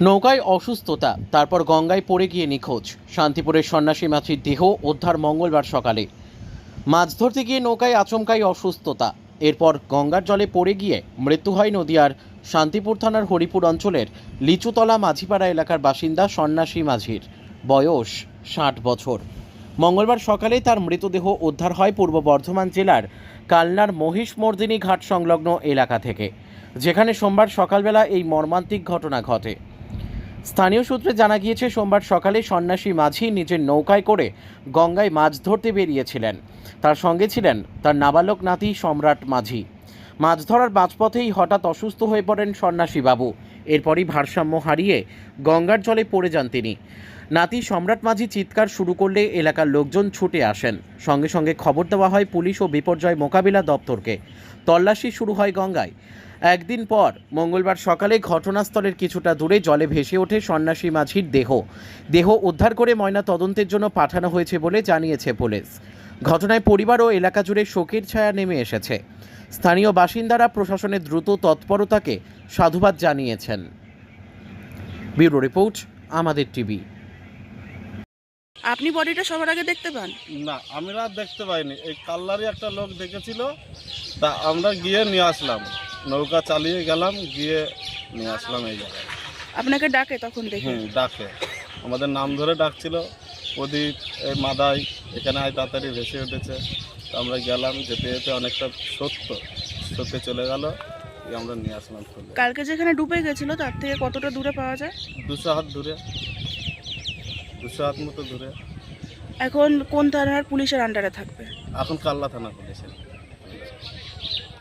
নৌকায় অসুস্থতা, তারপর গঙ্গায় পড়ে গিয়ে নিখোঁজ। শান্তিপুরের সন্ন্যাসী মাছির দেহ উদ্ধার মঙ্গলবার সকালে। মাছ ধরতে গিয়ে নৌকায় আচমকাই অসুস্থতা। এরপর গঙ্গার জলে পড়ে গিয়ে মৃত্যু হয় নদিয়ার শান্তিপুর থানার হরিপুর অঞ্চলের লিচুতলা মাঝিপাড়া এলাকার বাসিন্দা সন্ন্যাসী মাঝির। বয়স ষাট বছর। মঙ্গলবার সকালে তার মৃতদেহ উদ্ধার হয় পূর্ব বর্ধমান জেলার কালনার মহিষমর্দিনী ঘাট সংলগ্ন এলাকা থেকে। যেখানে সোমবার সকালবেলা এই মর্মান্তিক ঘটনা ঘটে। স্থানীয় সূত্রে জানা গিয়েছে, সোমবার সকালে সন্ন্যাসী মাঝি নিজের নৌকায় করে গঙ্গায় মাছ ধরতে বেরিয়েছিলেন। তার সঙ্গে ছিলেন তার নাবালক নাতি সম্রাট মাঝি। মাছ ধরার মাঝপথেই হঠাৎ অসুস্থ হয়ে পড়েন সন্ন্যাসী বাবু। এরপরই ভারসাম্য হারিয়ে গঙ্গার জলে পড়ে যান তিনি। নাতি সম্রাট মাঝি চিৎকার শুরু করলে এলাকার লোকজন ছুটে আসেন। সঙ্গে সঙ্গে খবর দেওয়া হয় পুলিশ ও বিপর্যয় মোকাবিলা দপ্তরকে। তল্লাশি শুরু হয় গঙ্গায়। একদিন পর মঙ্গলবার সকালে ঘটনাস্থলের কিছুটা দূরে জলে ভেসে ওঠে সন্ন্যাসী মাঝির দেহ। দেহ উদ্ধার করে ময়না তদন্তের জন্য পাঠানো হয়েছে বলে জানিয়েছে পুলিশ। ঘটনায় পরিবার ও এলাকা জুড়ে শোকের ছায়া নেমে এসেছে। স্থানীয় বাসিন্দারা প্রশাসনের দ্রুত তৎপরতাকে সাধুবাদ জানিয়েছেন। ব্যুরো রিপোর্ট আমাদের টিভি। আপনি বডিটা সবার আগে দেখতে পান? না আমরা দেখতে পাইনি। এই কাল্লারই একটা লোক দেখেছিল তা আমরা গিয়ে নিয়ে আসলাম। নৌকা চালিয়ে গেলাম গিয়ে নিয়ে আসলাম এই জায়গায়। আপনাকে ডাকে তখন দেখে? হুম ডাকে। আমাদের নাম ধরে ডাকছিল প্রদীপ এই মাদাই এখানে আয় তাড়াতাড়ি ভেসে উঠেছে। তো আমরা গেলাম যেতে যেতে অনেকটা সত্য সত্যি চলে গেল আমরা নিয়ে আসলাম কালকে যেখানে ডুবে গেছিল তার থেকে কতটা দূরে পাওয়া যায়? দুশো হাত দূরে। দুশো হাত মতো দূরে। এখন কোন থানার পুলিশের আন্ডারে থাকবে? এখন কাল্লা থানা পুলিশের।